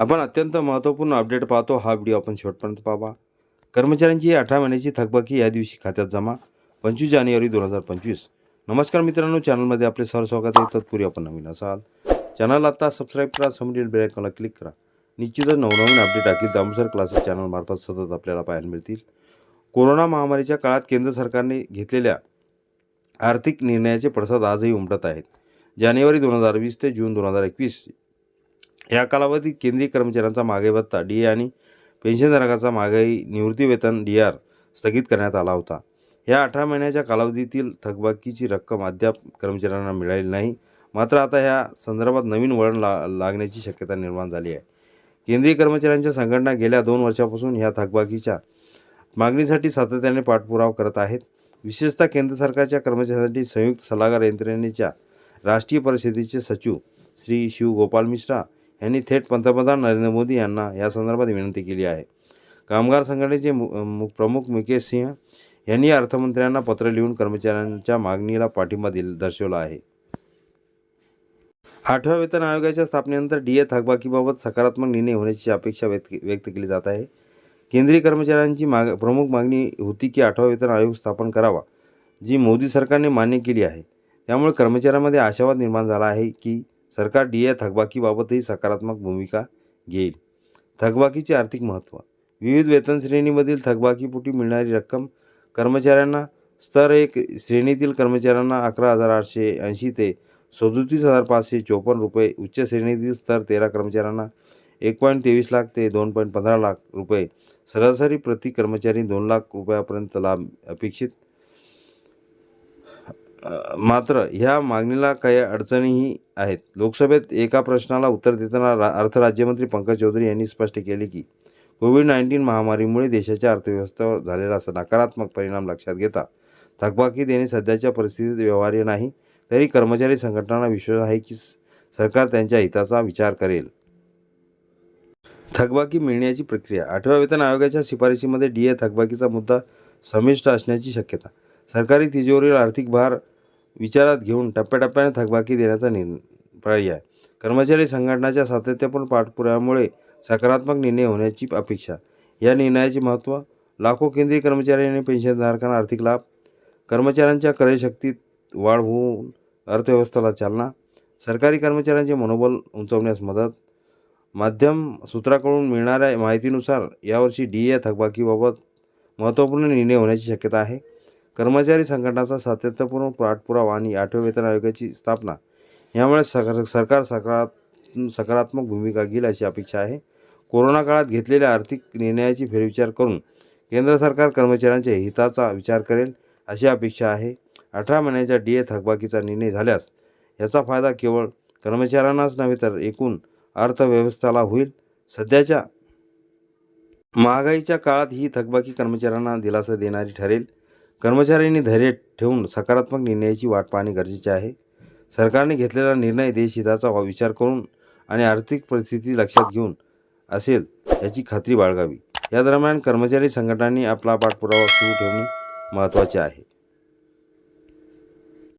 आपण अत्यंत महत्त्वपूर्ण अपडेट पाहतो. हा व्हिडिओ आपण शेवटपर्यंत पाहा कर्मचाऱ्यांची अठरा महिन्याची थकबाकी या दिवशी खात्यात जमा. पंचवीस जानेवारी दोन हजार पंचवीस. नमस्कार मित्रांनो चॅनलमध्ये आपले सर स्वागत आहे. तत्पूर्वी आपण नवीन असाल चॅनल आता सबस्क्राईब करा समोरील बेलायकॉनला क्लिक करा. निश्चितच नवनवीन अपडेट आखिर दामसर क्लासेस चॅनलमार्फत सतत आपल्याला पाहायला मिळतील. कोरोना महामारीच्या काळात केंद्र सरकारने घेतलेल्या आर्थिक निर्णयाचे पडसाद आजही उमटत आहेत. जानेवारी दोन हजार वीस ते जून दोन हजार एकवीस या कालावधीत केंद्रीय कर्मचाऱ्यांचा महागाई भत्ता डी ए आणि पेन्शनधारकाचा महागाई निवृत्तीवेतन डी आर स्थगित करण्यात आला होता. या अठरा महिन्याच्या कालावधीतील थकबाकीची रक्कम अद्याप कर्मचाऱ्यांना मिळाली नाही. मात्र आता ह्या संदर्भात नवीन वळण ला लागण्याची शक्यता निर्माण झाली आहे. केंद्रीय कर्मचाऱ्यांच्या संघटना गेल्या दोन वर्षापासून ह्या थकबाकीच्या मागणीसाठी सातत्याने पाठपुरावा करत आहेत. विशेषतः केंद्र सरकारच्या कर्मचाऱ्यांसाठी संयुक्त सल्लागार यंत्रणेच्या राष्ट्रीय परिषदेचे सचिव श्री शिवगोपाल मिश्रा यांनी थेट पंतप्रधान नरेंद्र मोदी यांना या संदर्भात विनंती केली आहे. कामगार संघटनेचे मु मु- प्रमुख मुकेश सिंह यांनी अर्थमंत्र्यांना पत्र लिहून कर्मचाऱ्यांच्या मागणीला पाठिंबा दिल दर्शवला आहे. आठव्या वेतन आयोगाच्या स्थापनेनंतर डी ए थकबाकीबाबत सकारात्मक निर्णय होण्याची अपेक्षा व्यक्त व्यक्त केली जात आहे. केंद्रीय कर्मचाऱ्यांची माग प्रमुख मागणी होती की आठवा वेतन आयोग स्थापन करावा जी मोदी सरकारने मान्य केली आहे. त्यामुळे कर्मचाऱ्यांमध्ये आशावाद निर्माण झाला आहे की सरकार डी ए थकबाकीबाबतही सकारात्मक भूमिका घेईल. थकबाकीचे आर्थिक महत्त्व. विविध वेतन श्रेणीमधील थकबाकीपोटी मिळणारी रक्कम कर्मचाऱ्यांना स्तर एक श्रेणीतील कर्मचाऱ्यांना अकरा हजार आठशे ऐंशी ते सदोतीस हजार पाचशे चोपन्न रुपये उच्च श्रेणीतील स्तर तेरा कर्मचाऱ्यांना एक पॉईंट तेवीस लाख ते दोन पॉईंट पंधरा लाख रुपये सरासरी प्रति कर्मचारी दोन लाख रुपयापर्यंत लाभ अपेक्षित मात्र ह्या मागणीला काही अडचणीही आहेत. लोकसभेत एका प्रश्नाला उत्तर देताना रा अर्थ राज्यमंत्री पंकज चौधरी यांनी स्पष्ट केले की कोविड नाईन्टीन महामारीमुळे देशाच्या अर्थव्यवस्थेवर झालेला असा नकारात्मक परिणाम लक्षात घेता थकबाकी देणे सध्याच्या परिस्थितीत व्यवहार्य नाही तरी कर्मचारी संघटनांना विश्वास आहे की सरकार त्यांच्या हिताचा विचार करेल. थकबाकी मिळण्याची प्रक्रिया आठव्या वेतन आयोगाच्या शिफारशीमध्ये डी ए थकबाकीचा मुद्दा समिष्ट असण्याची शक्यता सरकारी तिजोरीवर आर्थिक भार विचारात घेऊन टप्प्याटप्प्याने थकबाकी देण्याचा निर्णय पर्याय कर्मचारी संघटनाच्या सातत्यपूर्ण पाठपुराव्यामुळे सकारात्मक निर्णय होण्याची अपेक्षा या निर्णयाचे महत्त्व लाखो केंद्रीय कर्मचारी आणि पेन्शनधारकांना आर्थिक लाभ कर्मचाऱ्यांच्या क्रयशक्तीत वाढ होऊन अर्थव्यवस्थेला चालना सरकारी कर्मचाऱ्यांचे मनोबल उंचवण्यास मदत माध्यम सूत्राकडून मिळणाऱ्या माहितीनुसार यावर्षी डी ए थकबाकीबाबत महत्त्वपूर्ण निर्णय होण्याची शक्यता आहे. कर्मचारी संघटनाचा सातत्यपूर्ण पाठपुरावा आणि आठव्या वेतन आयोगाची स्थापना यामुळे सकार सरकार सकारात सकारात्मक भूमिका घेईल अशी अपेक्षा आहे. कोरोना काळात घेतलेल्या आर्थिक निर्णयाची फेरविचार करून केंद्र सरकार कर्मचाऱ्यांच्या हिताचा विचार करेल अशी अपेक्षा आहे. अठरा महिन्याच्या डी ए थकबाकीचा निर्णय झाल्यास याचा फायदा केवळ कर्मचाऱ्यांनाच नव्हे तर एकूण अर्थव्यवस्थेला होईल. सध्याच्या महागाईच्या काळात ही थकबाकी कर्मचाऱ्यांना दिलासा देणारी ठरेल. कर्मचाऱ्यांनी धैर्य ठेवून सकारात्मक निर्णयाची वाट पाहणे गरजेचे आहे. सरकारने घेतलेला निर्णय देशहिताचा विचार करून आणि आर्थिक परिस्थिती लक्षात घेऊन असेल याची खात्री बाळगावी. या दरम्यान कर्मचारी संघटनांनी आपला पाठपुरावा सुरू ठेवणे महत्त्वाचे आहे.